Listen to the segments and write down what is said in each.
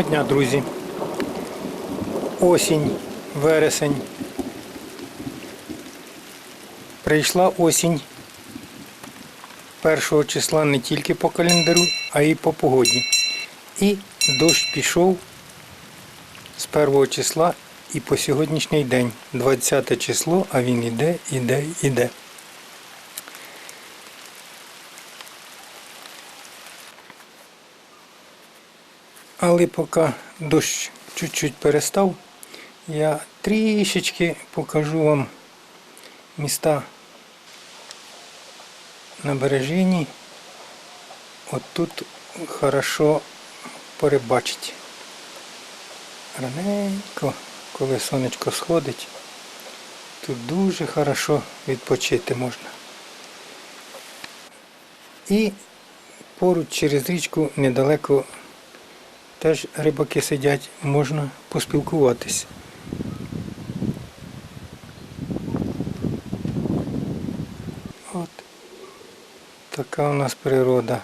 Доброго дня, друзі. Осінь, вересень. Прийшла осінь першого числа не тільки по календарю, а й по погоді. І дощ пішов з першого числа і по сьогоднішній день, 20 число, а він іде, іде, іде. Але поки дощ чуть-чуть перестав, я трішечки покажу вам міста на бережині. От тут хорошо перебачить. Раненько, коли сонечко сходить, тут дуже хорошо відпочити можна. І поруч через річку недалеко Теж рибаки сидять, можна поспілкуватися. От така у нас природа.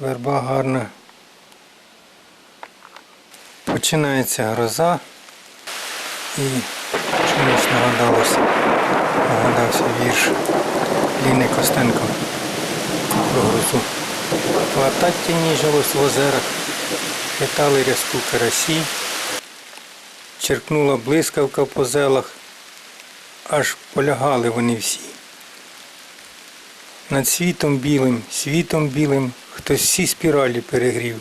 Верба гарна. Починається гроза і чомусь нагадалося, нагадався вірш Ліни Костенко про грозу. Латаття ніжилось в озерах. Хитали рязку карасі, черкнула блискавка по зелах, аж полягали вони всі. Над світом білим, світом білим хтось всі спіралі перегрів,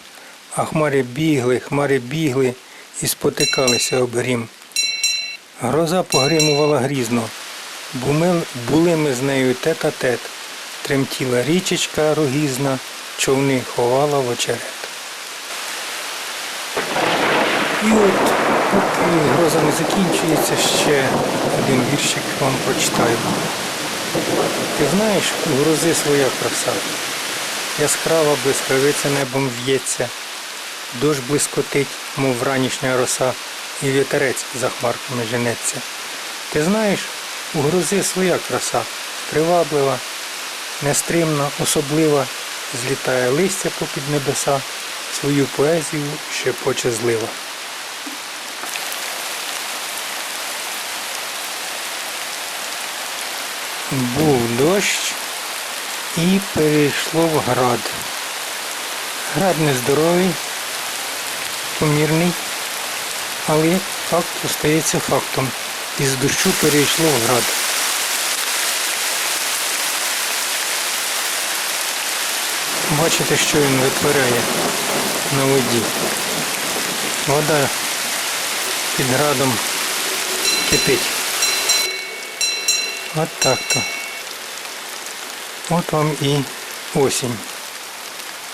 а хмари бігли, хмари бігли і спотикалися об грім. Гроза погримувала грізно, ми були ми з нею тет-а-тет, тремтіла річечка рогізна, човни ховала в очерет. І от, поки гроза не закінчується, ще один віршик вам прочитаю. Ти знаєш, у грози своя краса. Яскрава блискавиця небом в'ється, дощ блискотить, мов вранішня роса, і вітерець за хмарками женеться. Ти знаєш, у грози своя краса, приваблива, нестримна, особлива, злітає листя попід небеса, свою поезію шепоче злива. Був дощ і перейшло в град. Град нездоровий, помірний, але факт остається фактом. Із дощу перейшло в град. Бачите, що він витворяє на воді. Вода під градом кипить. От так то. От вам і осінь.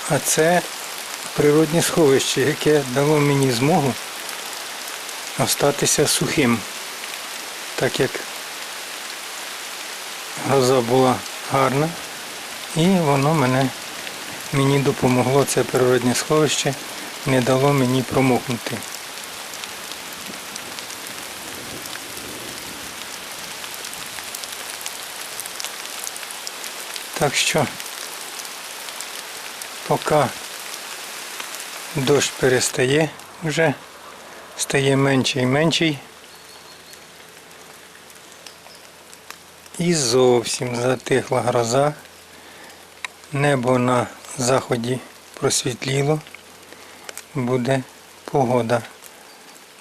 А це природне сховище, яке дало мені змогу остатися сухим. Так як гроза була гарна і воно мене мені допомогло, це природне сховище, не дало мені промокнути. Так що поки дощ перестає вже, стає менший і менший. І зовсім затихла гроза. Небо на заході просвітліло. Буде погода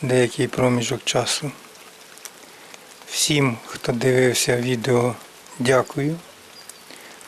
деякий проміжок часу. Всім, хто дивився відео, дякую.